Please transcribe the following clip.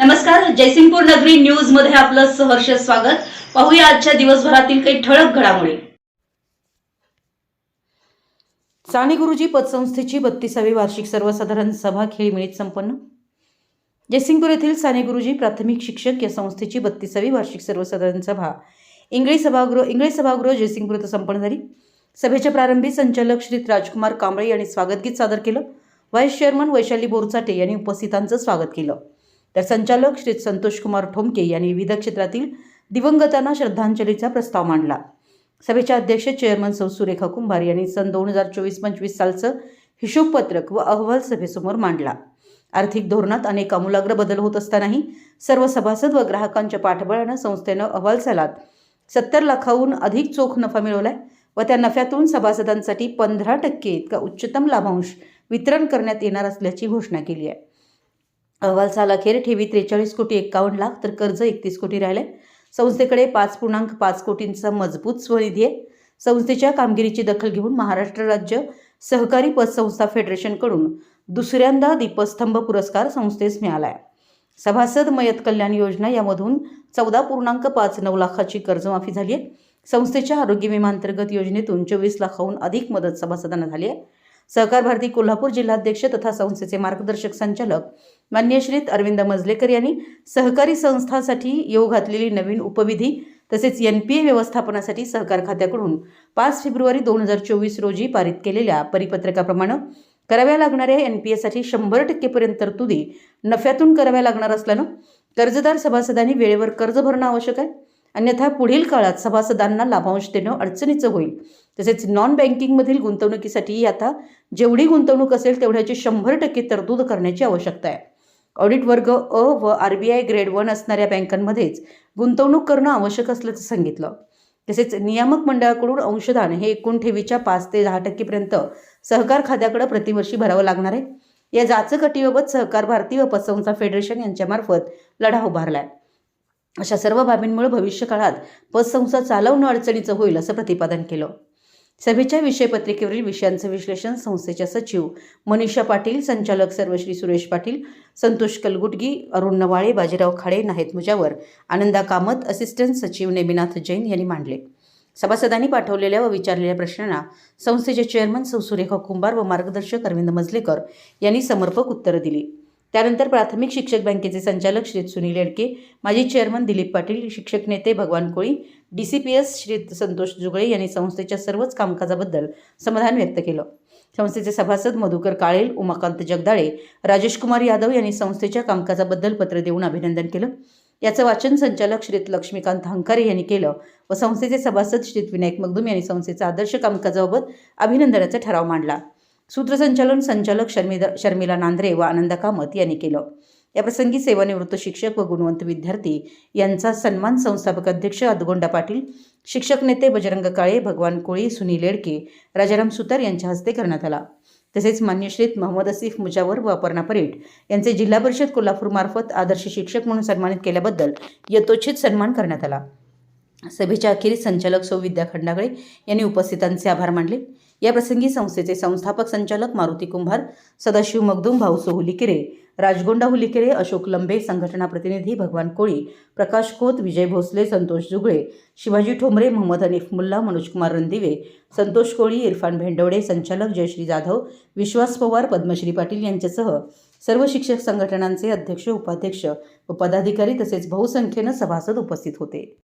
नमस्कार जयसिंगपूर नगरी न्यूजमध्ये आपलं सहर्ष स्वागत. पाहूया आजच्या दिवसभरातील काही ठळक घडामोडी. साने गुरुजी पतसंस्थेची बत्तीसावी वार्षिक सर्वसाधारण सभा खेळीमेळीत संपन्न. जयसिंगपूर येथील साने गुरुजी प्राथमिक शिक्षक या संस्थेची बत्तीसावी वार्षिक सर्वसाधारण सभा. इंगळे सभागृह इंगळे सभागृह जयसिंगपूर इथं संपन्न झाली. सभेच्या प्रारंभी संचालक श्री राजकुमार कांबळे यांनी स्वागतगीत सादर केलं. व्हाईस चेअरमन वैशाली बोरचाटे यांनी उपस्थितांचं स्वागत केलं. तर संचालक श्री संतोषकुमार ठोमके यांनी विविध क्षेत्रातील दिवंगतांना श्रद्धांजलीचा प्रस्ताव मांडला. सभेच्या अध्यक्ष चेअरमन सौ सुरेखा कुंभार यांनी सन दोन हजार चोवीस पंचवीस सालचं हिशोबपत्रक व अहवाल सभेसमोर मांडला. आर्थिक धोरणात अनेक आमूलाग्र बदल होत असतानाही सर्व सभासद व ग्राहकांच्या पाठबळानं संस्थेनं अहवाल सालात सत्तर लाखाहून अधिक चोख नफा मिळवलाय व त्या नफ्यातून सभासदांसाठी पंधरा टक्के इतका उच्चतम लाभांश वितरण करण्यात येणार असल्याची घोषणा केली आहे. अहवाल सालाखेर ठेवी त्रेचाळीस कोटी एक्कावन्न लाख तर कर्ज एकतीस कोटी राहिले. संस्थेकडे पाच पूर्णांक पाच कोटींचा मजबूत स्वनिधी आहे. संस्थेच्या कामगिरीची दखल घेऊन महाराष्ट्र राज्य सहकारी पतसंस्था फेडरेशनकडून दुसऱ्यांदा दीपस्तंभ पुरस्कार संस्थेस मिळाला आहे सभासद मयत कल्याण योजना यामधून चौदा पूर्णांक पाच नऊ लाखाची कर्जमाफी झाली आहे संस्थेच्या आरोग्य विमा अंतर्गत योजनेतून चोवीस लाखाहून अधिक मदत सभासदांना झाली आहे सहकार भारती कोल्हापूर जिल्हाध्यक्ष तथा संस्थेचे मार्गदर्शक संचालक मान्यश्रीत अरविंद मजलेकर यांनी सहकारी संस्थांसाठी येऊ घातलेली नवीन उपविधी तसेच एन पी ए व्यवस्थापनासाठी सहकार खात्याकडून पाच फेब्रुवारी दोन हजार चोवीस रोजी पारित केलेल्या परिपत्रकाप्रमाणे कराव्या लागणाऱ्या एन पी एसाठी शंभर टक्केपर्यंत तरतुदी नफ्यातून कराव्या लागणार असल्यानं कर्जदार सभासदांनी वेळेवर कर्ज भरणं आवश्यक आहे. अन्यथा पुढील काळात सभासदांना लाभांश देणं अडचणीचं होईल. तसेच नॉन बँकिंगमधील गुंतवणुकीसाठी आता जेवढी गुंतवणूक असेल तेवढ्याची शंभर टक्के तरतूद करण्याची आवश्यकता आहे. ऑडिट वर्ग अ व R B I grade one असणाऱ्या बँकांमध्येच गुंतवणूक करणं आवश्यक असल्याचं सांगितलं. तसेच नियामक मंडळाकडून अंशदान हे एकूण ठेवीच्या पाच ते दहा टक्केपर्यंत सहकार खात्याकडे प्रतिवर्षी भरावं लागणार आहे. या जाचक अटीबाबत सहकार भारती व पतसंस्था फेडरेशन यांच्यामार्फत लढा उभारला आहे अशा सर्व बाबींमुळे भविष्यकाळात पतसंस्था चालवणं अडचणीचं होईल असं प्रतिपादन केलं. सभेच्या विषयपत्रिकेवरील विषयांचं विश्लेषण संस्थेच्या सचिव मनीषा पाटील संचालक सर्वश्री सुरेश पाटील संतोष कलगुटगी अरुण नवाळे बाजीराव खाडे नाहीत मुजावर आनंदा कामत असिस्टंट सचिव नेमिनाथ जैन यांनी मांडले. सभासदांनी पाठवलेल्या व विचारलेल्या प्रश्नांना संस्थेचे चेअरमन सौ सुरेखा कुंभार व मार्गदर्शक अरविंद मजलेकर यांनी समर्पक उत्तरं दिली. त्यानंतर प्राथमिक शिक्षक बँकेचे संचालक श्री सुनील येडके माजी चेअरमन दिलीप पाटील शिक्षक नेते Bhagwan Koli D C P S Shri Santosh Jugale यांनी संस्थेच्या सर्वच कामकाजाबद्दल समाधान व्यक्त केलं. संस्थेचे सभासद मधुकर काळेल उमाकांत जगदाळे राजेश कुमार यादव यांनी संस्थेच्या कामकाजाबद्दल पत्र देऊन अभिनंदन केलं. याचं वाचन संचालक श्रीत लक्ष्मीकांत हंकारे यांनी केलं व संस्थेचे सभासद श्रीत विनायक मगदुम यांनी संस्थेचा आदर्श कामकाजाबाबत अभिनंदनाचा ठराव मांडला. सूत्रसंचालन संचालक शर्मिदा शर्मिला नांद्रे व आनंद कामत यांनी केलं. याप्रसंगी सेवानिवृत्त शिक्षक व गुणवंत विद्यार्थी यांचा सन्मान संस्थापक अध्यक्ष अदगोंडा पाटील शिक्षक नेते बजरंग काळे भगवान कोळी सुनील येडके राजाराम सुतार यांच्या हस्ते करण्यात आला. तसेच मान्यश्रीत मोहम्मद असिफ मुजावर व अपर्णा परेट यांचे जिल्हा परिषद कोल्हापूरमार्फत आदर्श शिक्षक म्हणून सन्मानित केल्याबद्दल यथोचित सन्मान करण्यात आला. सभेच्या अखेरीस संचालक सौ विद्या खंडागळे यांनी उपस्थितांचे आभार मानले. याप्रसंगी संस्थेचे संस्थापक संचालक मारुती कुंभार सदाशिव मगदूम भाऊसो हुलिकेरे राजगोंडा हुलिकेरे अशोक लंबे संघटना प्रतिनिधी भगवान कोळी प्रकाश खोत विजय भोसले संतोष जुगळे शिवाजी ठोंबरे मोहम्मद हनीफ मुल्ला मनोजकुमार रणदिवे संतोष कोळी इरफान भेंडवडे संचालक जयश्री जाधव विश्वास पवार पद्मश्री पाटील यांच्यासह सर्व शिक्षक संघटनांचे अध्यक्ष उपाध्यक्ष व पदाधिकारी तसेच बहुसंख्येनं सभासद उपस्थित होते.